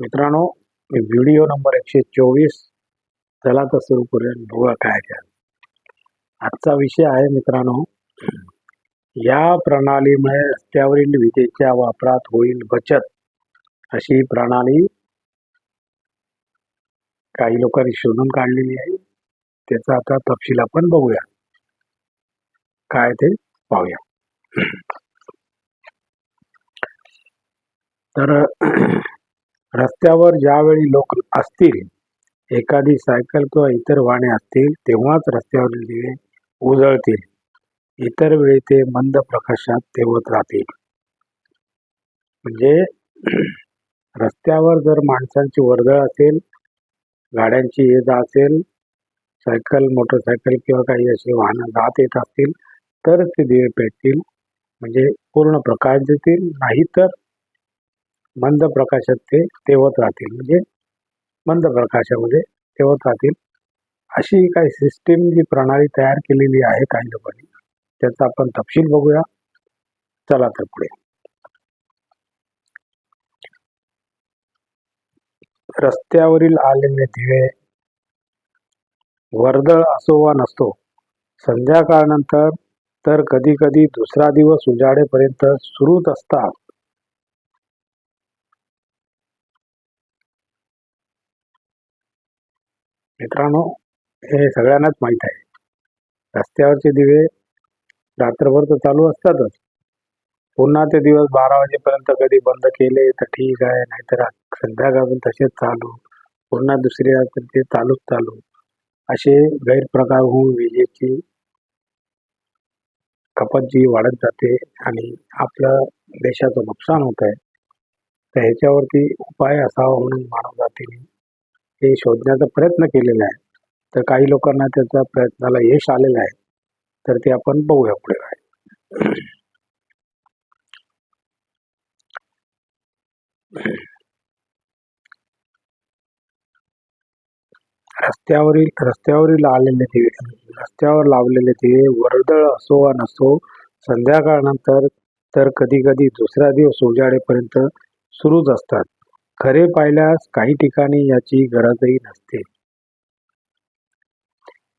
मित्रांनो video number एकशे चोवीस. चला तर सुरू करूया. बघा काय काय आजचा विषय आहे मित्रांनो या प्रणालीमुळे रस्त्यावरील विजेच्या वापरात होईल बचत अशी प्रणाली काही लोकांनी शोधून काढलेली आहे. त्याचा आता तपशील आपण बघूया. काय ते पाहूया. तर रस्त्यावर ज्यावेळी लोक असतील एखादी सायकल किंवा इतर वाहने असतील तेव्हाच रस्त्यावरील दिवे उजळतील. इतर वेळी ते मंद प्रकाशात तेवत राहतील. म्हणजे रस्त्यावर जर माणसांची वर्दळ असेल गाड्यांची ये जा असेल सायकल मोटरसायकल किंवा काही असे वाहनं जात येत असतील तर ते दिवे पेटतील. म्हणजे पूर्ण प्रकाश देतील. नाहीतर मंद प्रकाशात ते तेवत राहतील. म्हणजे मंद प्रकाशामध्ये तेवत राहतील. अशी काही सिस्टीम जी प्रणाली तयार केलेली आहे काही लोकांनी त्याचा आपण तपशील बघूया. चला तर पुढे. रस्त्यावरील आलेले दिवे वर्दळ असो वा नसतो संध्याकाळनंतर तर कधी कधी दुसरा दिवस उजाडेपर्यंत सुरूच असतात. मित्रांनो हे सगळ्यांनाच माहीत आहे. रस्त्यावरचे दिवे रात्रभर तर चालू असतातच. पुन्हा ते दिवस बारा वाजेपर्यंत कधी बंद केले तर ठीक आहे नाहीतर संध्याकाळ तसेच चालू. पुन्हा दुसरी रात्र ते चालूच चालू. असे गैरप्रकार होऊन विजेची खपत जी वाढत जाते आणि आपलं देशाचं नुकसान होत आहे. तर ह्याच्यावरती उपाय असावा म्हणून मानव जातीने हे शोधण्याचा प्रयत्न केलेला आहे. तर काही लोकांना त्याचा प्रयत्नाला यश आलेलं आहे. तर ते आपण बघूया पुढे काय. रस्त्यावरील रस्त्यावरील आलेले ते रस्त्यावर लावलेले ते वर्दळ असो वा नसो संध्याकाळनंतर तर कधी कधी दुसरा दिवस उजाडेपर्यंत सुरूच असतात. खरे पाहिल्यास काही ठिकाणी याची गरजही नसते.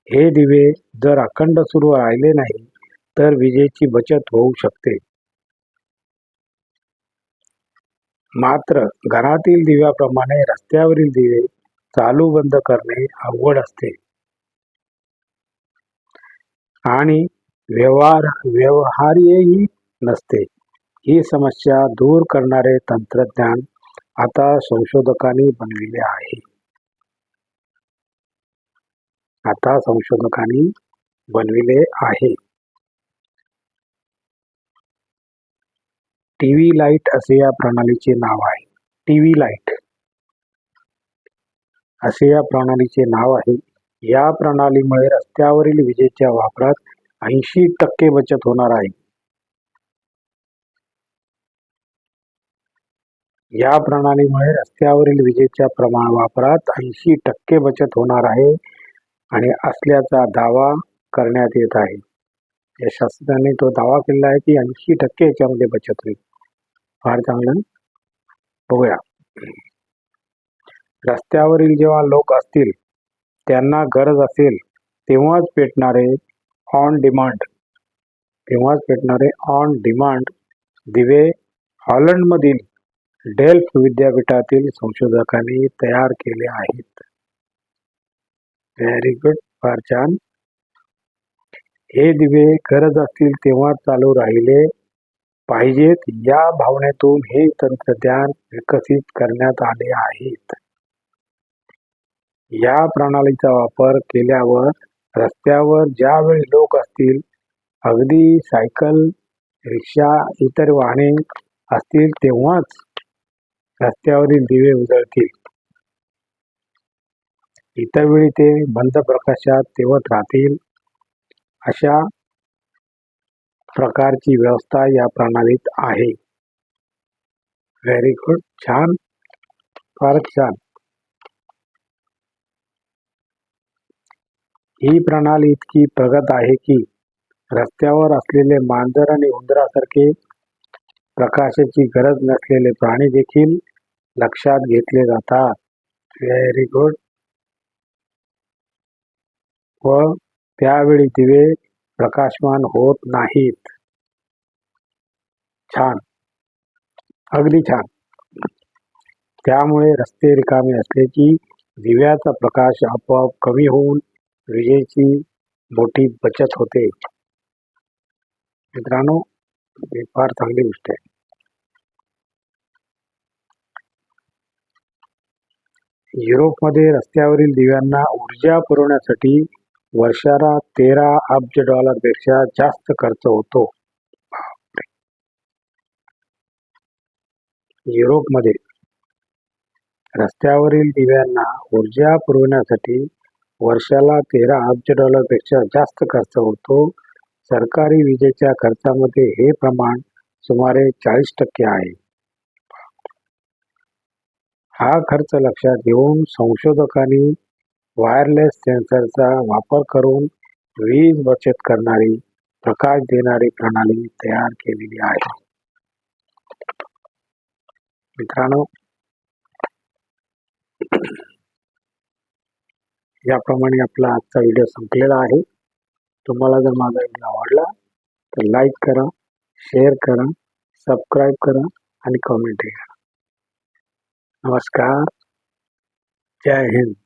हे दिवे जर अखंड सुरू राहिले नाही तर विजेची बचत होऊ शकते. मात्र घरातील दिव्याप्रमाणे रस्त्यावरील दिवे चालू बंद करणे अवघड असते. आणि व्यवहार व्यवहार्यही नसते. ही समस्या दूर करणारे तंत्रज्ञान आता संशोधकांनी बनविले आहे. आता संशोधकांनी बनविले आहे. टीव्ही लाइट असे या प्रणालीचे नाव आहे. टीव्ही लाइट असे या प्रणालीचे नाव आहे. या प्रणालीमुळे रस्त्यावरील विजेच्या वापरात ऐंशी टक्के बचत होणार आहे. या प्रणालीमुळे रस्त्यावरील विजेच्या प्रमाण वापरात ऐंशी टक्के बचत होणार आहे आणि असल्याचा दावा करण्यात येत आहे. या शास्त्रज्ञांनी तो दावा केला आहे की ऐंशी टक्के याच्यामध्ये बचत होईल. फार चांगलं. बघूया. रस्त्यावरील जेव्हा लोक असतील त्यांना गरज असेल तेव्हाच पेटणारे ऑन डिमांड तेव्हाच पेटणारे ऑन डिमांड दिवे हॉलंडमधील डेल्फ विद्यापीठातील संशोधकांनी तयार केले आहेत. व्हेरी गुड फार छान हे दिवे गरज असतील तेव्हा चालू राहिले पाहिजेत. या भावनेतून हे तंत्रज्ञान विकसित करण्यात आले आहेत. या प्रणालीचा वापर केल्यावर रस्त्यावर ज्यावेळी लोक असतील अगदी सायकल रिक्षा इतर वाहने असतील तेव्हाच रस्त्यावरील दिवे उजळतील. इतर वेळी ते बंद प्रकाशात तेवत राहतील. अशा प्रकारची व्यवस्था या प्रणालीत आहे. व्हेरी गुड छान. फारच छान. ही प्रणाली इतकी प्रगत आहे की रस्त्यावर असलेले मांजर आणि उंदरासारखे प्रकाशाची गरज नसलेले प्राणी देखील लक्षात घेतले जातात. व्हेरी गुड व त्यावेळी दिवे प्रकाशमान होत नाहीत. छान. अगदी छान. त्यामुळे रस्ते रिकामे असले की दिव्याचा प्रकाश आपोआप कमी होऊन विजेची मोठी बचत होते. मित्रांनो ही फार चांगली गोष्ट आहे. युरोपमध्ये रस्त्यावरील दिव्यांना ऊर्जा पुरवण्यासाठी वर्षाला तेरा अब्ज डॉलरपेक्षा जास्त खर्च होतो. युरोपमध्ये रस्त्यावरील दिव्यांना ऊर्जा पुरवण्यासाठी वर्षाला तेरा अब्ज डॉलरपेक्षा जास्त खर्च होतो. सरकारी विजेच्या खर्चामध्ये हे प्रमाण सुमारे चाळीस टक्के आहे. हा खर्च लक्षात घेऊन संशोधकांनी वायरलेस सेन्सरचा वापर करून वीज बचत करणारी प्रकाश देणारी प्रणाली तयार केलेली आहे. मित्रांनो याप्रमाणे आपला आजचा व्हिडिओ संपलेला आहे. तुम्हाला जर माझा व्हिडिओ आवडला तर लाईक करा शेअर करा सबस्क्राईब करा आणि कमेंट करा नमस्कार जय हिंद।